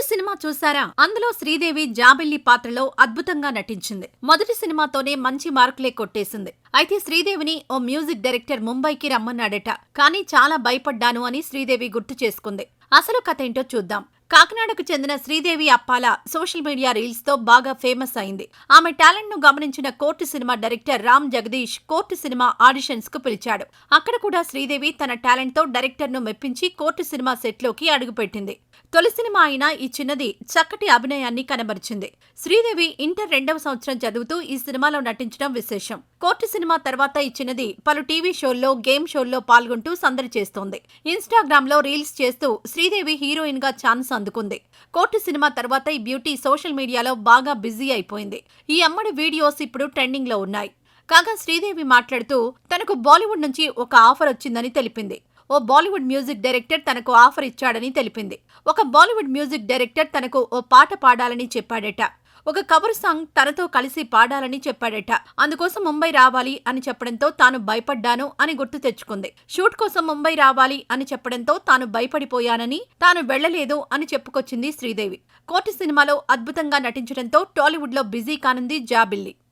Court cinema చూసారా అందులో శ్రీదేవి జాబిల్లి పాత్రలో అద్భుతంగా నటించింది. మొదటి సినిమాతోనే మంచి మార్కులే కొట్టేసింది. అయితే శ్రీదేవిని ఓ మ్యూజిక్ డైరెక్టర్ ముంబైకి రమ్మన్నాడట. కానీ చాలా భయపడ్డాను అని శ్రీదేవి గుర్తు చేసుకుంది. అసలు కథ ఏంటో చూద్దాం. కాకినాడకు చెందిన శ్రీదేవి అప్పాల సోషల్ మీడియా రీల్స్తో బాగా ఫేమస్ అయింది. ఆమె టాలెంట్ను గమనించిన Court cinema director Ram Jagadish Court cinema ఆడిషన్స్కు పిలిచాడు. అక్కడ కూడా శ్రీదేవి తన టాలెంట్తో డైరెక్టర్ను మెప్పించి కోర్టు సినిమా సెట్లోకి అడుగుపెట్టింది. తొలి సినిమా అయిన ఈ చిన్నది చక్కటి అభినయాన్ని కనబరిచింది. శ్రీదేవి ఇంటర్ రెండవ సంవత్సరం చదువుతూ ఈ సినిమాలో నటించడం విశేషం. కోర్టు సినిమా తర్వాత ఈ చిన్నది పలు టీవీ షోల్లో గేమ్ షోల్లో పాల్గొంటూ సందడి చేస్తోంది. ఇన్స్టాగ్రామ్లో రీల్స్ చేస్తూ శ్రీదేవి హీరోయిన్గా ఛాన్స్ అందుకుంది. కోర్టు సినిమా తర్వాత ఈ బ్యూటీ సోషల్ మీడియాలో బాగా బిజీ అయిపోయింది. ఈ అమ్మడి వీడియోస్ ఇప్పుడు ట్రెండింగ్లో ఉన్నాయి. కాగా శ్రీదేవి మాట్లాడుతూ తనకు బాలీవుడ్ నుంచి ఒక ఆఫర్ వచ్చిందని తెలిపింది. ఓ బాలీవుడ్ మ్యూజిక్ డైరెక్టర్ తనకు ఆఫర్ ఇచ్చాడని తెలిపింది. ఒక బాలీవుడ్ మ్యూజిక్ డైరెక్టర్ తనకు ఓ పాట పాడాలని చెప్పాడట. ఒక కవర్ సాంగ్ తనతో కలిసి పాడాలని చెప్పాడట. అందుకోసం ముంబై రావాలి అని చెప్పడంతో తాను భయపడ్డాను అని గుర్తు తెచ్చుకుంది. షూట్ కోసం ముంబై రావాలి అని చెప్పడంతో తాను భయపడిపోయానని తాను వెళ్ళలేదు అని చెప్పుకొచ్చింది శ్రీదేవి. కోటి సినిమాలో అద్భుతంగా నటించడంతో టాలీవుడ్లో బిజీ కానుంది జాబిల్లి.